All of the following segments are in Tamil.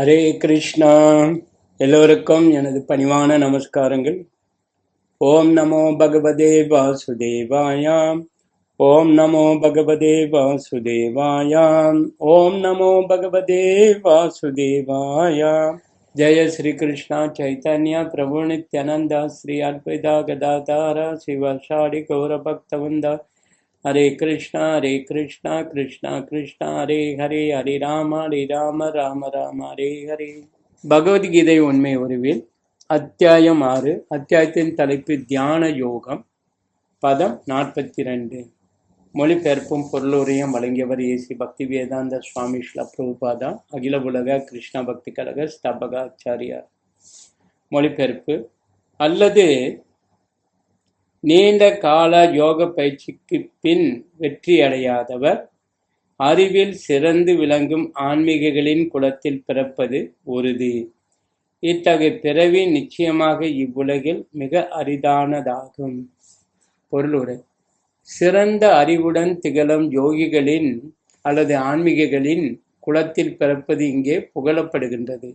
ஹரே கிருஷ்ணா. எல்லோருக்கும் எனது பணிவான நமஸ்காரங்கள். ஓம் நமோ பகவதே வாசுதேவாயாம். ஓம் நமோ பகவதே வாசுதேவாயாம். ஓம் நமோ பகவதே வாசுதேவாயாம். ஜெய ஸ்ரீ கிருஷ்ணா சைத்தன்யா பிரபு நித்யானந்த ஸ்ரீ அத்வைதா கதாதாரா சிவசாடி கௌர பக்தவந்தா ஹரே கிருஷ்ணா ஹரே கிருஷ்ணா கிருஷ்ணா கிருஷ்ணா ஹரே ஹரே ஹரே ராம ஹரே ராம ராம ராம ஹரே ஹரே. பகவத்கீதை உண்மை உருவில் அத்தியாயம் ஆறு அத்தியாயத்தின் தலைப்பு தியான யோகம் பதம் நாற்பத்தி ரெண்டு மொழிபெயர்ப்பும் பொருளுரையும் வழங்கியவர் ஏசி பக்தி வேதாந்த சுவாமி ஸ்ல பிரபுபாதா அகில உலக கிருஷ்ண பக்தி கழக ஸ்தபகாச்சாரியார். மொழிபெயர்ப்பு அல்லது நீண்ட கால யோக பயிற்சிக்கு பின் வெற்றியடையாதவர். அறிவில் சிறந்து விளங்கும் ஆன்மீகங்களின் குலத்தில் பிறப்பது உறுதி. இத்தகைய பிறவி நிச்சயமாக இவ்வுலகில் மிக அரிதானதாகும். பொருளுரை. சிறந்த அறிவுடன் திகழும் யோகிகளின் அல்லது ஆன்மீகங்களின் குலத்தில் பிறப்பது இங்கே புகழப்படுகின்றது.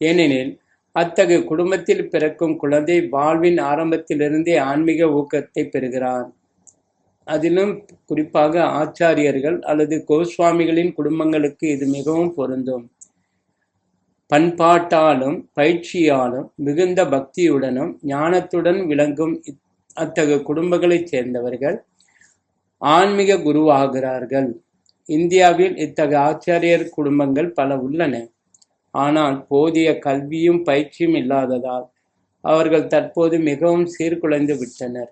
ஏனெனில் அத்தகைய குடும்பத்தில் பிறக்கும் குழந்தை வாழ்வின் ஆரம்பத்திலிருந்தே ஆன்மீக ஊக்கத்தை பெறுகிறான் அதிலும் குறிப்பாக ஆச்சாரியர்கள் அல்லது கோஸ்வாமிகளின் குடும்பங்களுக்கு இது மிகவும் பொருந்தும். பண்பாட்டாலும் பயிற்சியாலும் மிகுந்த பக்தியுடனும் ஞானத்துடன் விளங்கும் இத்- அத்தகைய குடும்பங்களைச் சேர்ந்தவர்கள் ஆன்மீக குருவாகிறார்கள். இந்தியாவில் இத்தகைய ஆச்சாரியர் குடும்பங்கள் பல உள்ளன. ஆனால் போதிய கல்வியும் பயிற்சியும் இல்லாததால் அவர்கள் தற்போது மிகவும் சீர்குலைந்து விட்டனர்.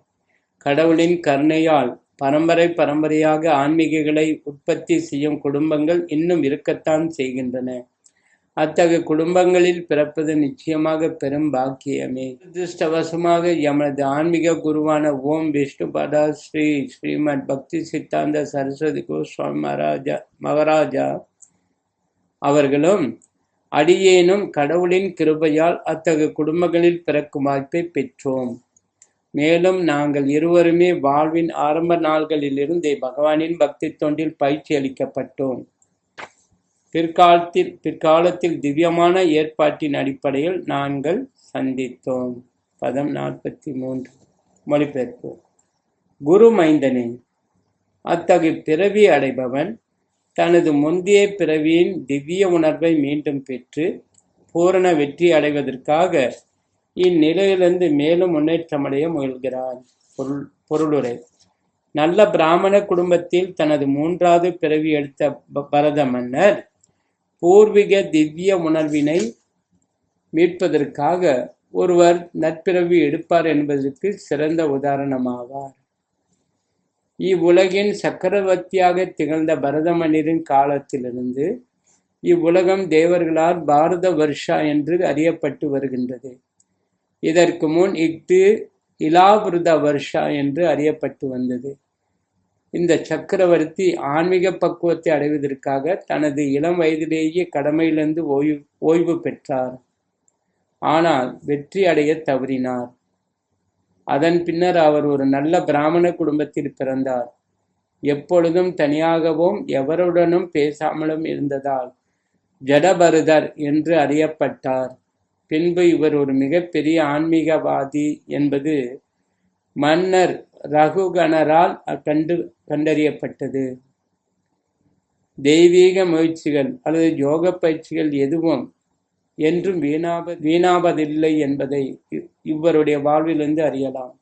கடவுளின் கருணையால் பரம்பரை பரம்பரையாக ஆன்மீகங்களை உற்பத்தி செய்யும் குடும்பங்கள் இன்னும் இருக்கத்தான் செய்கின்றன. அத்தகைய குடும்பங்களில் பிறப்பது நிச்சயமாக பெரும் பாக்கியமே. துரதிருஷ்டவசமாக எமது ஆன்மீக குருவான ஓம் விஷ்ணுபதா ஸ்ரீ ஸ்ரீமத் பக்தி சித்தாந்த சரஸ்வதி கோஸ்வாமி மகாராஜா மகாராஜா அவர்களும் அடியேனும் கடவுளின் கிருபையால் அத்தகு குடும்பங்களில் பிறக்கும் வாய்ப்பை பெற்றோம். மேலும் நாங்கள் இருவருமே வாழ்வின் ஆரம்ப நாள்களிலிருந்தே பகவானின் பக்தி தொண்டில் பயிற்சி அளிக்கப்பட்டோம். பிற்காலத்தில் பிற்காலத்தில் திவ்யமான ஏற்பாட்டின் அடிப்படையில் நாங்கள் சந்தித்தோம். பதம் நாற்பத்தி மூன்று மொழிபெயர்ப்பு குரு மைந்தனே அத்தகைய பிறவி அடைபவன் தனது முந்தைய பிறவியின் திவ்ய உணர்வை மீண்டும் பெற்று பூரண வெற்றி அடைவதற்காக இந்நிலையிலிருந்து மேலும் முன்னேற்றமடைய முயல்கிறான். பொருள் பொருளுரை. நல்ல பிராமண குடும்பத்தில் தனது மூன்றாவது பிறவி எடுத்த பரத மன்னர் பூர்வீக திவ்ய உணர்வினை மீட்பதற்காக ஒருவர் நற்பிறவி எடுப்பார் என்பதற்கு சிறந்த உதாரணமாவார். இவ்வுலகின் சக்கரவர்த்தியாக திகழ்ந்த பரத காலத்திலிருந்து இவ்வுலகம் தேவர்களால் பாரத வர்ஷா என்று அறியப்பட்டு வருகின்றது. இதற்கு முன் இஃது இலாபிருத வர்ஷா என்று அறியப்பட்டு வந்தது. இந்த சக்கரவர்த்தி ஆன்மீக பக்குவத்தை அடைவதற்காக தனது இளம் வயதிலேயே கடமையிலிருந்து ஓய்வு ஓய்வு பெற்றார். ஆனால் வெற்றி அடைய தவறினார். அதன் பின்னர் அவர் ஒரு நல்ல பிராமண குடும்பத்தில் பிறந்தார். எப்பொழுதும் தனியாகவும் எவருடனும் பேசாமலும் இருந்ததால் ஜடபரதர் என்று அறியப்பட்டார். பின்பு இவர் ஒரு மிகப்பெரிய ஆன்மீகவாதி என்பது மன்னர் ரகுகணரால் கண்டு கண்டறியப்பட்டது. தெய்வீக முயற்சிகள் அல்லது யோக பயிற்சிகள் எதுவும் என்றும் வீணாப வீணாவதில்லை என்பதை இவருடைய வாழ்விலிருந்து அறியலாம்.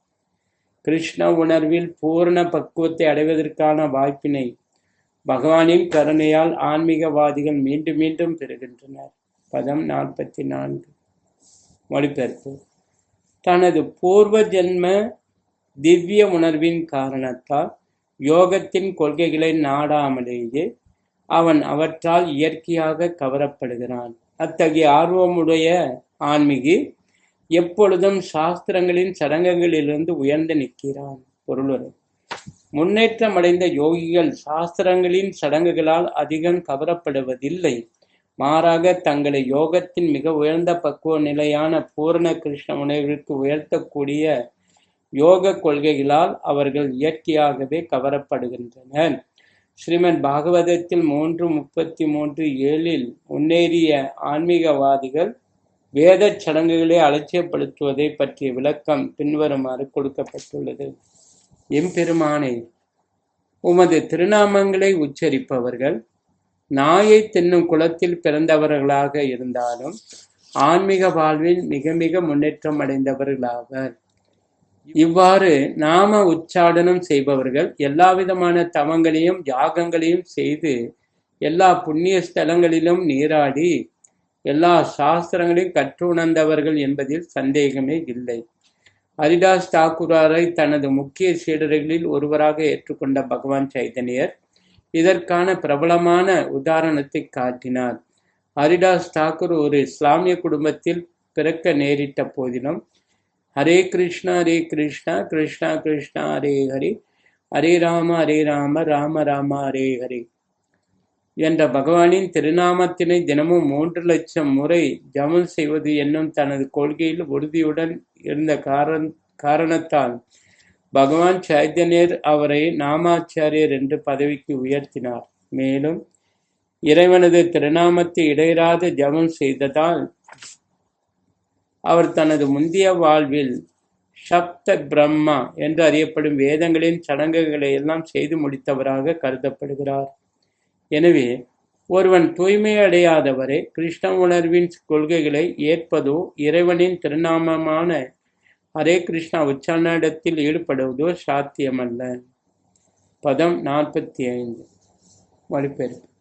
கிருஷ்ண உணர்வில் பூரண பக்குவத்தை அடைவதற்கான வாய்ப்பினை பகவானின் கருணையால் ஆன்மீகவாதிகள் மீண்டும் மீண்டும் பெறுகின்றனர். பதம் நாற்பத்தி நான்கு மொழிபெயர்ப்பு. தனது பூர்வ ஜென்ம திவ்ய உணர்வின் காரணத்தால் யோகத்தின் கொள்கைகளை நாடாமலேயே அவன் அவற்றால் இயற்கையாக கவரப்படுகிறான். அத்தகைய ஆர்வமுடைய ஆன்மீகி எப்பொழுதும் சாஸ்திரங்களின் சடங்குகளிலிருந்து உயர்ந்து நிற்கிறான். பொருளுரை. முன்னேற்றமடைந்த யோகிகள் சாஸ்திரங்களின் சடங்குகளால் அதிகம் கவரப்படுவதில்லை. மாறாக தங்களை யோகத்தின் மிக உயர்ந்த பக்குவ நிலையான பூரண கிருஷ்ண உணர்விற்கு உயர்த்தக்கூடிய யோக கொள்கைகளால் அவர்கள் இயற்கையாகவே கவரப்படுகின்றனர். ஸ்ரீமன் பாகவதத்தில் மூன்று முப்பத்தி மூன்று ஏழில் முன்னேறிய ஆன்மீகவாதிகள் வேதச் சடங்குகளை அலட்சியப்படுத்துவதை பற்றிய விளக்கம் பின்வருமாறு கொடுக்கப்பட்டுள்ளது. எம்பெருமானே உமது திருநாமங்களை உச்சரிப்பவர்கள் நாயை தின்னும் குலத்தில் பிறந்தவர்களாக இருந்தாலும் ஆன்மீக வாழ்வில் மிக மிக முன்னேற்றம் அடைந்தவர்களாவர். இவ்வாறு நாம உச்சாடனம் செய்பவர்கள் எல்லாவிதமான தவங்களையும் யாகங்களையும் செய்து எல்லா புண்ணிய ஸ்தலங்களிலும் நீராடி எல்லா சாஸ்திரங்களையும் கற்றுணர்ந்தவர்கள் என்பதில் சந்தேகமே இல்லை. ஹரிதாஸ் தாக்கூராரை தனது முக்கிய சீடர்களில் ஒருவராக ஏற்றுக்கொண்ட பகவான் சைதன்யர் இதற்கான பிரபலமான உதாரணத்தை காட்டினார். ஹரிதாஸ் தாக்கூர் ஒரு இஸ்லாமிய குடும்பத்தில் பிறக்க நேரிட்ட போதிலும் ஹரே கிருஷ்ணா ஹரே கிருஷ்ணா கிருஷ்ணா கிருஷ்ணா ஹரே ஹரி ஹரே ராம ஹரே ராம ராம ராம ஹரே ஹரி என்ற பகவானின் திருநாமத்தினை தினமும் மூன்று லட்சம் முறை ஜமல் செய்வது என்னும் தனது கொள்கையில் உறுதியுடன் இருந்த காரண காரணத்தால் பகவான் சைத்தன்யர் அவரை நாமாச்சாரியர் என்று பதவிக்கு உயர்த்தினார். மேலும் இறைவனது திருநாமத்தை இடையராது ஜபம் செய்ததால் அவர் தனது முந்தைய வாழ்வில் சப்த பிரம்மா என்று அறியப்படும் வேதங்களின் சடங்குகளை எல்லாம் செய்து முடித்தவராக கருதப்படுகிறார். எனவே ஒருவன் தூய்மை அடையாதவரை கிருஷ்ண உணர்வின் கொள்கைகளை ஏற்பதோ இறைவனின் திருநாமமான ஹரே கிருஷ்ணா உச்சாரணத்தில் ஈடுபடுவதோ சாத்தியமல்ல. பதம் நாற்பத்தி ஐந்து. மொழிபெயர்ப்பு.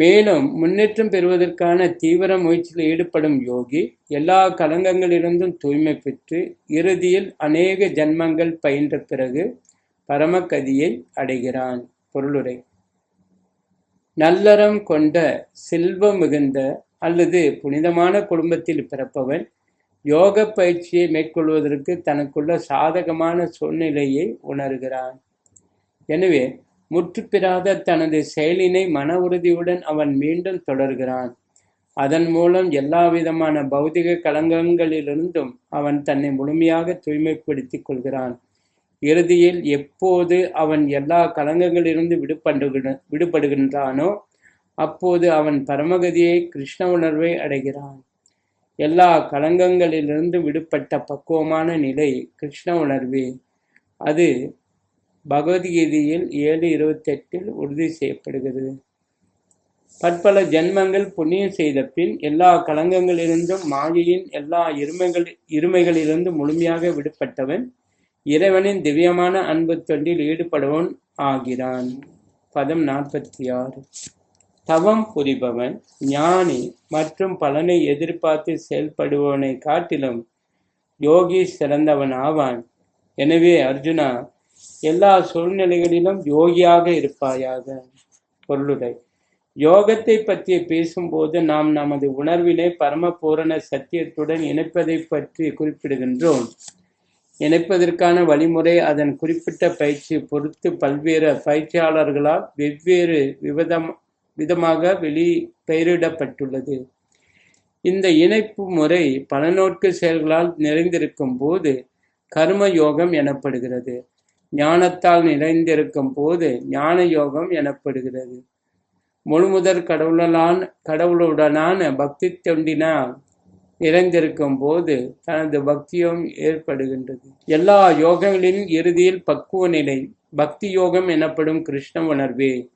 மேலும் முன்னேற்றம் பெறுவதற்கான தீவிர முயற்சியில் ஈடுபடும் யோகி எல்லா கலங்கங்களிலிருந்தும் தூய்மை பெற்று இறுதியில் அநேக ஜன்மங்கள் பயின்ற பிறகு பரமகதியை அடைகிறான். பொருளுரை. நல்லறம் கொண்ட செல்வம் மிகுந்த அல்லது புனிதமான குடும்பத்தில் பிறப்பவன் யோக பயிற்சியை மேற்கொள்வதற்கு தனக்குள்ள சாதகமான சூழ்நிலையை உணர்கிறான். எனவே முற்றுப்பெறாத தனது செயலினை மன உறுதியுடன் அவன் மீண்டும் தொடர்கிறான். அதன் மூலம் எல்லா விதமான பௌதிக கலங்கங்களிலிருந்தும் அவன் தன்னை முழுமையாக தூய்மைப்படுத்திக் கொள்கிறான். இறுதியில் எப்போது அவன் எல்லா கலங்கங்களிலிருந்து விடுபடுகிற விடுபடுகின்றானோ அப்போது அவன் பரமகதியை கிருஷ்ண உணர்வை அடைகிறான். எல்லா கலங்கங்களிலிருந்து விடுபட்ட பக்குவமான நிலை கிருஷ்ண உணர்வே. அது பகவத்கீதையில் ஏழு இருபத்தெட்டில் உறுதி செய்யப்படுகிறது. பற்பல ஜென்மங்கள் புண்ணியம் செய்த பின் எல்லா களங்கங்களிலிருந்தும் மாயையின் எல்லா இருமைகள் இருமைகளிலிருந்து முழுமையாக விடுபட்டவன் இறைவனின் திவ்யமான அன்பு தொண்டில் ஈடுபடுவன் ஆகிறான். பதம் நாற்பத்தி ஆறு தவம் புரிபவன் ஞானி மற்றும் பலனை எதிர்பார்த்து செயல்படுபவனை காட்டிலும் யோகி சிறந்தவன் ஆவான். எனவே அர்ஜுனா எல்லா சூழ்நிலைகளிலும் யோகியாக இருப்பாயாக. பொருளுரை யோகத்தை பற்றி பேசும்போது நாம் நமது உணர்வினை பரம பூரண சத்தியத்துடன் இணைப்பதை பற்றி குறிப்பிடுகின்றோம். இணைப்பதற்கான வழிமுறை அதன் குறிப்பிட்ட பயிற்சி பொறுத்து பல்வேறு பயிற்சியாளர்களால் வெவ்வேறு விவதம் விதமாக வெளி பெயரிடப்பட்டுள்ளது. இந்த இணைப்பு முறை பலநோக்கு செயல்களால் நிறைந்திருக்கும் போது கர்ம யோகம் எனப்படுகிறது. ஞானத்தால் நிறைந்திருக்கும் போது ஞான யோகம் எனப்படுகிறது. முழுமுதற் கடவுளான கடவுளுடனான பக்தி தொண்டினால் நிறைந்திருக்கும் போது தனது பக்தியும் ஏற்படுகின்றது. எல்லா யோகங்களின் இறுதியில் பக்குவ நிலை பக்தி யோகம் எனப்படும் கிருஷ்ண உணர்வு.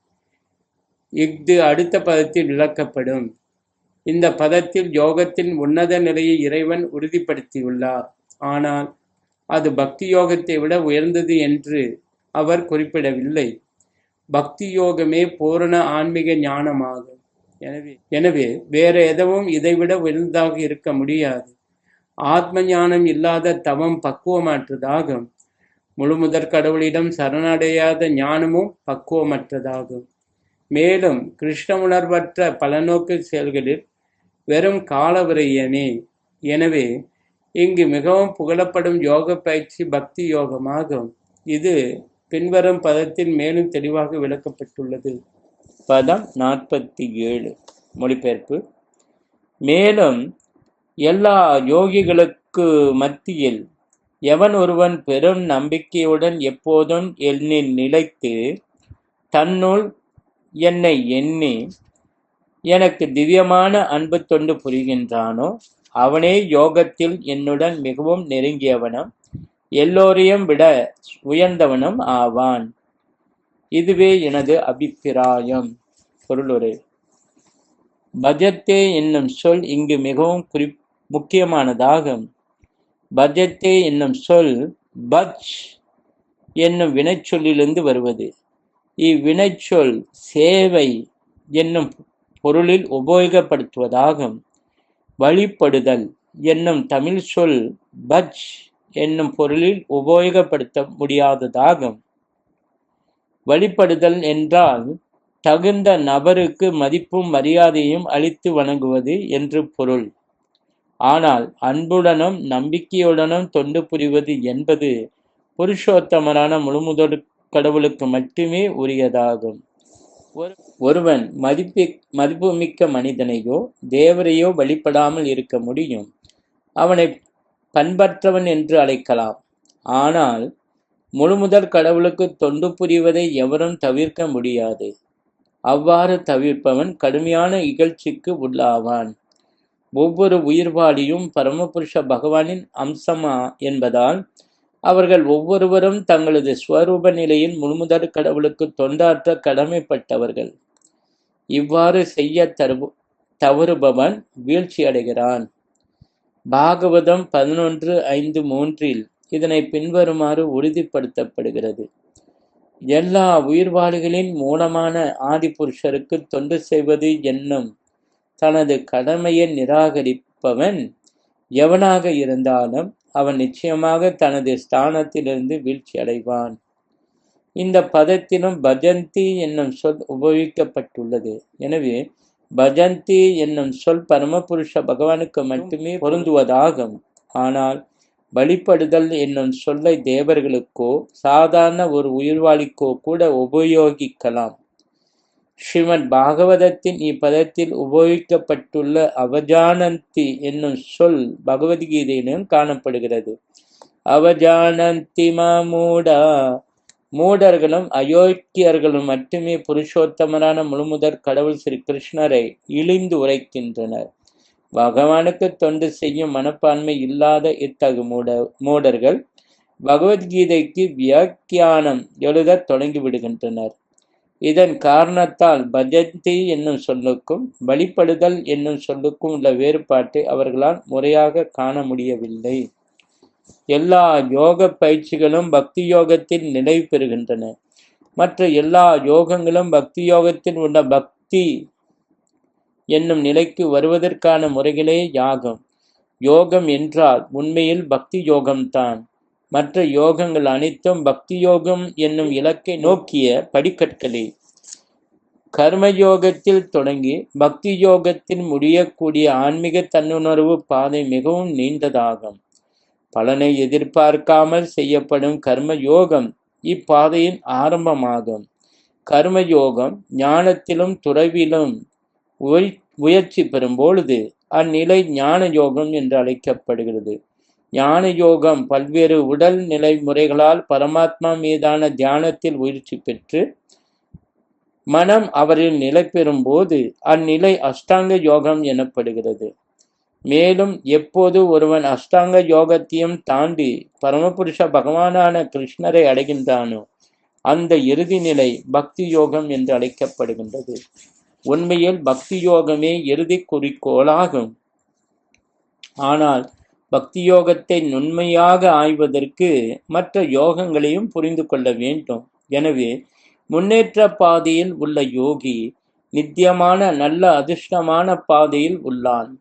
இஃது அடுத்த பதத்தில் விளக்கப்படும். இந்த பதத்தில் யோகத்தின் உன்னத நிலையை இறைவன் உறுதிப்படுத்தியுள்ளார். ஆனால் அது பக்தி யோகத்தை விட உயர்ந்தது என்று அவர் குறிப்பிடவில்லை. பக்தி யோகமே பூரண ஆன்மீக ஞானமாகும். எனவே எனவே வேற எதுவும் இதைவிட உயர்ந்ததாக இருக்க முடியாது. ஆத்ம ஞானம் இல்லாத தவம் பக்குவமற்றதாகும். முழுமுதற் கடவுளிடம் சரணடையாத ஞானமும் பக்குவமற்றதாகும். மேலும் கிருஷ்ண உணர்வற்ற பலநோக்கு செயல்களில் வெறும் காலவிரையமே எனவே இங்கு மிகவும் புகழப்படும் யோக பயிற்சி பக்தி யோகமாகும். இது பின்வரும் பதத்தில் மேலும் தெளிவாக விளக்கப்பட்டுள்ளது. பதம் நாற்பத்தி ஏழு. மொழிபெயர்ப்பு. மேலும் எல்லா யோகிகளுக்கு மத்தியில் எவன் ஒருவன் பெரும் நம்பிக்கையுடன் எப்போதும் என்னில் நிலைத்து தன்னுள் என்னை எண்ணி எனக்கு திவ்யமான அன்பு தொண்டு புரிகின்றானோ அவனே யோகத்தில் என்னுடன் மிகவும் நெருங்கியவனும் எல்லோரையும் விட உயர்ந்தவனும் ஆவான். இதுவே எனது அபிப்பிராயம். பொருளுரை பஜத்தே என்னும் சொல் இங்கு மிகவும் குறி முக்கியமானதாகும். பஜத்தே என்னும் சொல் பஜ் என்னும் வினைச்சொல்லிலிருந்து வருவது. இவ்வினைச்சொல் சேவை என்னும் பொருளில் உபயோகப்படுத்துவதாகும். வழிபடுதல் என்னும் தமிழ் சொல் பஜ் என்னும் பொருளில் உபயோகப்படுத்த முடியாததாகும். வழிபடுதல் என்றால் தகுந்த நபருக்கு மதிப்பும் மரியாதையும் அளித்து வணங்குவது என்று பொருள். ஆனால் அன்புடனும் நம்பிக்கையுடனும் தொண்டு புரிவது என்பது புருஷோத்தமரான முழுமுதல் கடவுளுக்கு மட்டுமே உரியதாகும். ஒருவன் மதிப்பு மதிப்புமிக்க மனிதனையோ தேவரையோ வழிபடாமல் இருக்க முடியும். அவனை பண்பற்றவன் என்று அழைக்கலாம். ஆனால் முழுமுதல் கடவுளுக்கு தொண்டு புரிவதை எவரும் தவிர்க்க முடியாது. அவ்வாறு தவிர்ப்பவன் கடுமையான இகழ்ச்சிக்கு உள்ளாவான். ஒவ்வொரு உயிர்வாளியும் பரமபுருஷ பகவானின் அம்சமா என்பதால் அவர்கள் ஒவ்வொருவரும் தங்களது ஸ்வரூப நிலையில் முழுமுதற் கடவுளுக்கு தொண்டாற்ற கடமைப்பட்டவர்கள். இவ்வாறு செய்ய தரு தவறுபவன் வீழ்ச்சி அடைகிறான். பாகவதம் பதினொன்று ஐந்து மூன்றில் இதனை பின்வருமாறு உறுதிப்படுத்தப்படுகிறது. எல்லா உயிர்வாளிகளின் மூலமான ஆதிபுருஷருக்கு தொண்டு செய்வது என்னும் தனது கடமையை நிராகரிப்பவன் எவனாக இருந்தாலும் அவன் நிச்சயமாக தனது ஸ்தானத்திலிருந்து வீழ்ச்சி அடைவான். இந்த பதத்திலும் பஜந்தி என்னும் சொல் உபயோகிக்கப்பட்டுள்ளது. எனவே பஜந்தி என்னும் சொல் பரமபுருஷ பகவானுக்கு மட்டுமே பொருந்துவதாகும். ஆனால் வழிபடுதல் என்னும் சொல்லை தேவர்களுக்கோ சாதாரண ஒரு உயிர்வாளிக்கோ கூட உபயோகிக்கலாம். ஸ்ரீமத் பாகவதத்தின் இப்பதத்தில் உபயோகிக்கப்பட்டுள்ள அவஜானந்தி என்னும் சொல் பகவத்கீதையிலும் காணப்படுகிறது. அவஜானந்தி மூடா. மூடர்களும் அயோக்கியர்களும் மட்டுமே புருஷோத்தமரான முழுமுதற் கடவுள் ஸ்ரீ கிருஷ்ணரை இழிந்து உரைக்கின்றனர். பகவானுக்கு தொண்டு செய்யும் மனப்பான்மை இல்லாத இத்தகு மூட மூடர்கள் பகவத்கீதைக்கு வியாக்கியானம் எழுதத் தொடங்கிவிடுகின்றனர் இதன் காரணத்தால் பஜந்தி என்னும் சொல்லுக்கும் வழிபடுதல் என்னும் சொல்லுக்கும் உள்ள வேறுபாட்டை அவர்களால் முறையாக காண முடியவில்லை. எல்லா யோக பயிற்சிகளும் பக்தி யோகத்தில் நிலை பெறுகின்றன. மற்ற எல்லா யோகங்களும் பக்தி யோகத்தில் உள்ள பக்தி என்னும் நிலைக்கு வருவதற்கான முறைகளே யாகம். யோகம் என்றால் உண்மையில் பக்தி யோகம்தான். மற்ற யோகங்கள் அனைத்தும் பக்தி யோகம் என்னும் இலக்கை நோக்கிய படிக்கற்களே. கர்மயோகத்தில் தொடங்கி பக்தி யோகத்தில் முடியக்கூடிய ஆன்மீக தன்னுணர்வு பாதை மிகவும் நீண்டதாகும். பலனை எதிர்பார்க்காமல் செய்யப்படும் கர்ம யோகம் இப்பாதையின் ஆரம்பமாகும். கர்ம யோகம் ஞானத்திலும் துறவிலும் உயர்ச்சி பெறும் பொழுது அந்நிலை ஞான யோகம் என்று அழைக்கப்படுகிறது. ஞான யோகம் பல்வேறு உடல் நிலை முறைகளால் பரமாத்மா மீதான தியானத்தில் உயிர்ச்சி பெற்று மனம் அவரில் நிலை பெறும் போது அந்நிலை அஷ்டாங்க யோகம் எனப்படுகிறது. மேலும் எப்போது ஒருவன் அஷ்டாங்க யோகத்தையும் தாண்டி பரமபுருஷ பகவானான கிருஷ்ணரை அடைகின்றானோ அந்த இறுதி நிலை பக்தி யோகம் என்று அழைக்கப்படுகின்றது. உண்மையில் பக்தி யோகமே இறுதி குறிக்கோளாகும். ஆனால் பக்தி யோகத்தை நுண்மையாக ஆய்வதற்கு மற்ற யோகங்களையும் புரிந்து கொள்ள வேண்டும். எனவே முன்னேற்ற பாதையில் உள்ள யோகி நித்தியமான நல்ல அதிர்ஷ்டமான பாதையில் உள்ளான்.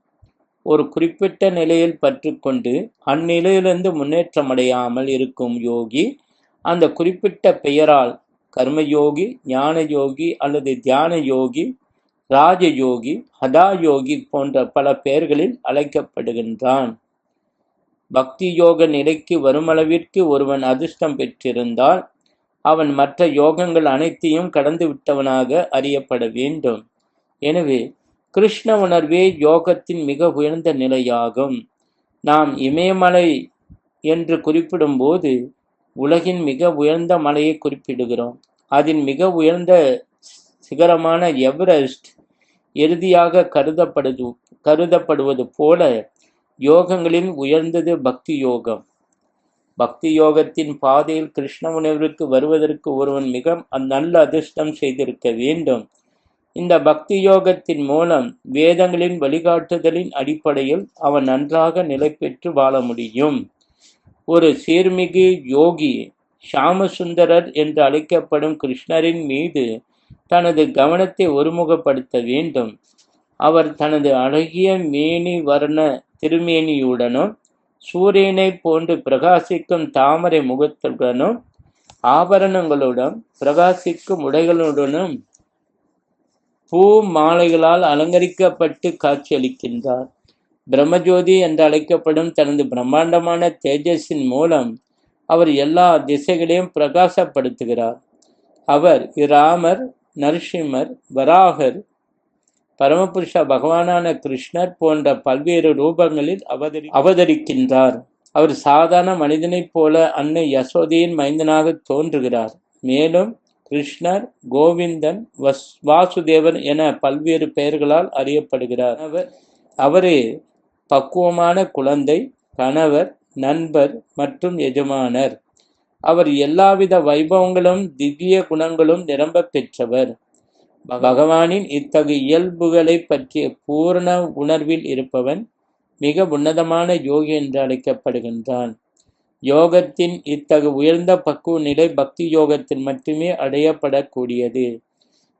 ஒரு குறிப்பிட்ட நிலையில் பற்றுக்கொண்டு அந்நிலையிலிருந்து முன்னேற்றமடையாமல் இருக்கும் யோகி அந்த குறிப்பிட்ட பெயரால் கர்மயோகி ஞான யோகி அல்லது தியான யோகி ராஜயோகி ஹதா யோகி போன்ற பல பெயர்களில் அழைக்கப்படுகின்றான். பக்தி யோக நிலைக்கு வருமளவிற்கு ஒருவன் அதிர்ஷ்டம் பெற்றிருந்தால் அவன் மற்ற யோகங்கள் அனைத்தையும் கடந்து விட்டவனாக அறியப்பட வேண்டும். எனவே கிருஷ்ண உணர்வே யோகத்தின் மிக உயர்ந்த நிலையாகும். நாம் இமயமலை என்று குறிப்பிடும்போது உலகின் மிக உயர்ந்த மலையை குறிப்பிடுகிறோம். அதன் மிக உயர்ந்த சிகரமான எவரெஸ்ட் இறுதியாக கருதப்படுது கருதப்படுவது போல யோகங்களில் உயர்ந்தது பக்தி யோகம் பக்தி யோகத்தின் பாதையில் கிருஷ்ண உணர்வுக்கு வருவதற்கு ஒருவன் மிக நல்ல அதிர்ஷ்டம் செய்திருக்க வேண்டும். இந்த பக்தி யோகத்தின் மூலம் வேதங்களின் வழிகாட்டுதலின் அடிப்படையில் அவன் நன்றாக நிலை பெற்று வாழ முடியும். ஒரு சீர்மிகு யோகி ஷாமசுந்தரர் என்று அழைக்கப்படும் கிருஷ்ணரின் மீது தனது கவனத்தை ஒருமுகப்படுத்த வேண்டும். அவர் தனது அழகிய மேனி வர்ண திருமேனியுடனும் சூரியனை போன்று பிரகாசிக்கும் தாமரை முகத்துடனும் ஆபரணங்களுடன் பிரகாசிக்கும் உடைகளுடனும் பூ மாலைகளால் அலங்கரிக்கப்பட்டு காட்சியளிக்கின்றார். பிரம்மஜோதி என்று அழைக்கப்படும் தனது பிரம்மாண்டமான தேஜஸின் மூலம் அவர் எல்லா திசைகளையும் பிரகாசப்படுத்துகிறார். அவர் இராமர் நரசிம்மர் வராகர் பரமபுருஷ பகவானான கிருஷ்ணர் போன்ற பல்வேறு ரூபங்களில் அவதரி அவதரிக்கின்றார். அவர் சாதாரண மனிதனைப் போல அன்னை யசோதையின் மைந்தனாக தோன்றுகிறார். மேலும் கிருஷ்ணர் கோவிந்தன் வஸ் வாசுதேவன் என பல்வேறு பெயர்களால் அறியப்படுகிறார். அவர் அவரே பக்குவமான குழந்தை கணவர் நண்பர் மற்றும் எஜமானர். அவர் எல்லாவித வைபவங்களும் திவ்ய குணங்களும் நிரம்ப பெற்றவர். பகவானின் இத்தகு இயல்புகளை பற்றிய பூரண உணர்வில் இருப்பவன் மிக உன்னதமான யோகி என்று அழைக்கப்படுகின்றான். யோகத்தின் இத்தகு உயர்ந்த பக்குவ நிலை பக்தி யோகத்தில் மட்டுமே அடையப்படக்கூடியது.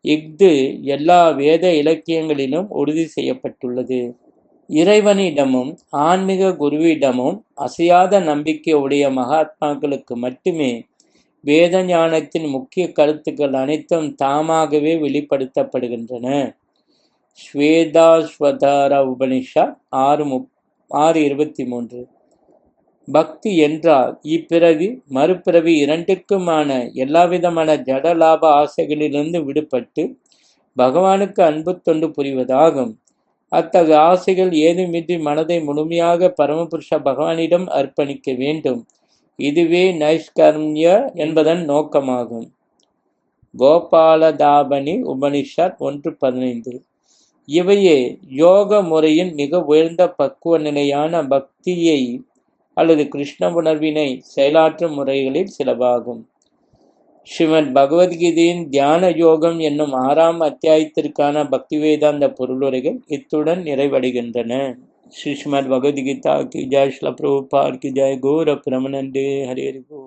இஃது எல்லா வேத இலக்கியங்களிலும் உறுதி செய்யப்பட்டுள்ளது. இறைவனிடமும் ஆன்மீக குருவிடமும் அசையாத நம்பிக்கை உடைய மகாத்மாக்களுக்கு மட்டுமே வேத ஞானத்தின் முக்கிய கருத்துக்கள் அனைத்தும் தாமாகவே வெளிப்படுத்தப்படுகின்றன. ஸ்வேதாஸ்வதார உபனிஷா ஆறு முப் ஆறு இருபத்தி மூன்று பக்தி என்றால் இப்பிறவி மறுபிறவி இரண்டிற்குமான எல்லாவிதமான ஜடலாப ஆசைகளிலிருந்து விடுபட்டு பகவானுக்கு அன்பு தொண்டு புரிவதாகும். அத்தகைய ஆசைகள் ஏதுமின்றி மனதை முழுமையாக பரமபுருஷ பகவானிடம் அர்ப்பணிக்க வேண்டும். இதுவே நைஷ்கர்மிய என்பதன் நோக்கமாகும். கோபாலதாபனி உபனிஷத் ஒன்று பதினைந்து. இவையே யோக முறையின் மிக உயர்ந்த பக்குவ நிலையான பக்தியை அல்லது கிருஷ்ண உணர்வினை செயலாற்றும் முறைகளில் சிலவாகும். ஸ்ரீமத் பகவத்கீதையின் தியான யோகம் என்னும் ஆறாம் அத்தியாயத்திற்கான பக்தி வேதாந்த பொருளுரைகள் இத்துடன் நிறைவடைகின்றன. ஸ்ரீமத் பகவத்கீதா கி ஜாய் ஸ்ல பிரபுபார் கி ஜாய் கோர பிரமணண்டே ஹரே கோ